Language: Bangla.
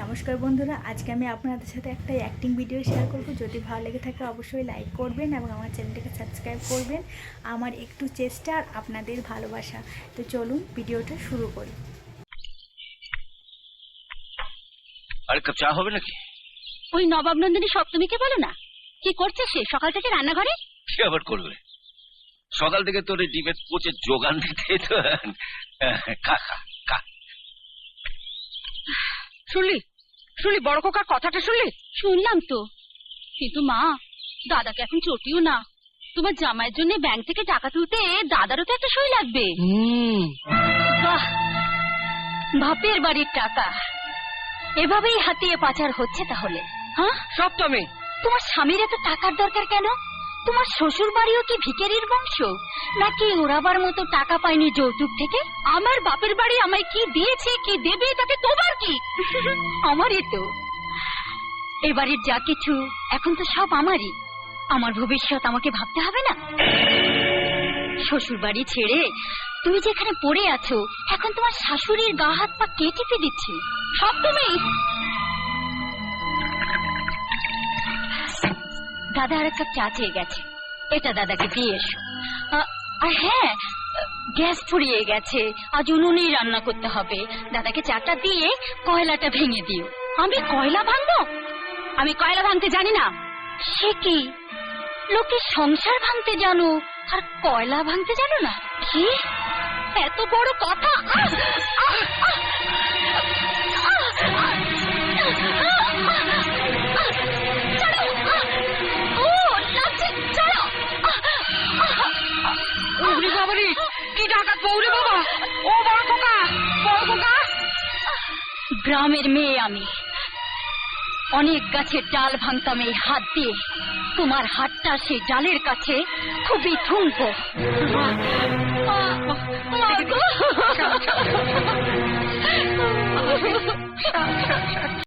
নমস্কার বন্ধুরা আজকে আমি আপনাদের সাথে একটা অ্যাক্টিং ভিডিও শেয়ার করব। যদি ভালো লেগে থাকে অবশ্যই লাইক করবেন এবং আমার চ্যানেলটিকে সাবস্ক্রাইব করবেন। আমার একটু চেষ্টা আর আপনাদের ভালোবাসা। তো চলুন ভিডিওটা শুরু করি। আরে কাপ চা হবে নাকি? ওই নবাব নন্দিনী সপ্তমীকে বলো না? কি করছে সে? সকাল থেকে রান্নাঘরে? কি আবার করবে? সকাল থেকে তোর ডিমের পচে যোগান দিতে তো খা খা খা। শুনলি? শুনলি বড় কোকার কথাটা শুনলি? শুনলাম তো। কিন্তু মা দাদাকে এখন চটিও না। তোমার জামাইয়ের জন্য ব্যাংক থেকে টাকা তুলতে দাদারও তো একটা সই লাগবে। বাহ! বাপের বাড়ির টাকা। এভাবেই হাতিয়ে পাচার হচ্ছে তাহলে। হ্যাঁ? সপ্তমী তোমার স্বামীর এত টাকার দরকার কেন? তোমার শ্বশুর বাড়িও কি ভিকেরির বংশ? নাকি ওরাবার মতো টাকা পায়নি যৌতুক থেকে? আমার বাপের বাড়ি আমায় কি দিয়েছে কি দেবে তাতে তোমার কি? আমারই তো। এবারের যা কিছু, এখন তো সব আমারই। আমার ভবিষ্যৎ আমাকে ভাবতে হবে না? শ্বশুর বাড়ি ছেড়ে তুমি যেখানে পড়ে আছো, এখন তোমার শাশুড়ির গা হাত পা কে টিপে দিচ্ছে? সব তুমি! দাদা আর এক কাপ চা চেয়ে গেছে। এটা দাদাকে দিয়ে এসো। আর হ্যাঁ গ্যাস ফুরিয়ে গেছে। আজ উনুনেই রান্না করতে হবে। দাদাকে চাটা দিয়ে কয়লাটা ভেঙে দিও। আমি কয়লা ভাঙবো? আমি কয়লা ভাঙতে জানি না। সে কি? লোকে সংসার ভাঙতে জানো, আর কয়লা ভাঙতে জানো না? কি? এত বড় কথা? গ্রামের মেয়ে আমি অনেক গাছের ডাল ভাঙতাম এই হাত দিয়ে তোমার হাতটা সেই ডালের কাছে খুবই ঠুনকো